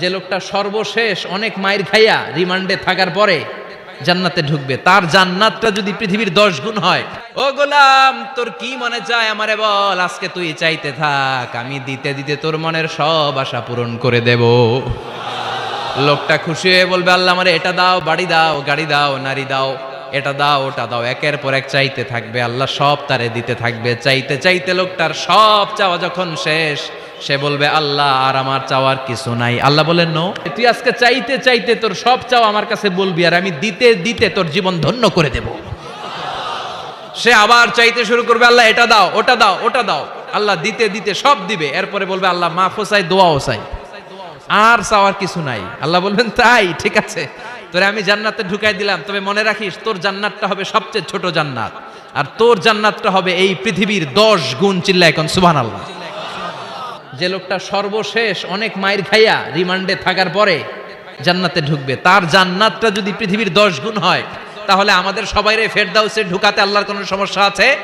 যে লোকটা সর্বশেষ অনেক মায়ের খাইয়া রিমান্ডে থাকার পরে জান্নাতে ঢুকবে। তার জান্নাতটা যদি পৃথিবীর দশ গুণ হয়, ও গোলাম, তোর কি মনে চায় আমারে বল? আজকে তুই চাইতে থাক, আমি দিতে দিতে তোর মনের সব আশা পূরণ করে দেব। লোকটা খুশি হয়ে বলবে, আল্লাহ আমারে এটা দাও, বাড়ি দাও, গাড়ি দাও, নারী দাও, এটা দাও, ওটা দাও, একের পর এক চাইতে থাকবে, আল্লাহ সব তারে দিতে থাকবে। চাইতে চাইতে লোকটার সব চাওয়া যখন শেষ সে বলবে, আল্লাহ, আর আমার চাওয়ার কিছু নাই। আল্লাহ বলেন নো। তুই আজকে চাইতে চাইতে তোর সব চাও আমার কাছে বলবি, আর আমি দিতে দিতে তোর জীবন ধন্য করে দেব। সে আবার চাইতে শুরু করবে, আল্লাহ, এটা দাও, ওটা দাও ওটা দাও। আল্লাহ দিতে দিতে সব দিবে। এরপরে বলবে, আল্লাহ মাফও চাই, দোয়াও চাই। আর চাওয়ার কিছু নাই। আল্লাহ বলবেন, তাই, ঠিক আছে। তোরে আমি জান্নাতে ঢুকাই দিলাম, তবে মনে রাখিস, তোর জান্নাতটা হবে সবচেয়ে ছোট জান্নাত। আর তোর জান্নাতটা হবে এই পৃথিবীর দশ গুণ চিল্লা এখন সুবান আল্লাহ যে লোকটা সর্বশেষ অনেক মায়ের খাইয়া রিমান্ডে থাকার পরে জান্নাতে ঢুকবে। তার জান্নাতটা যদি পৃথিবীর দশ গুণ হয়, তাহলে আমাদের সবাইরে ফেরদাউসে ঢুকাতে আল্লাহর কোনো সমস্যা আছে?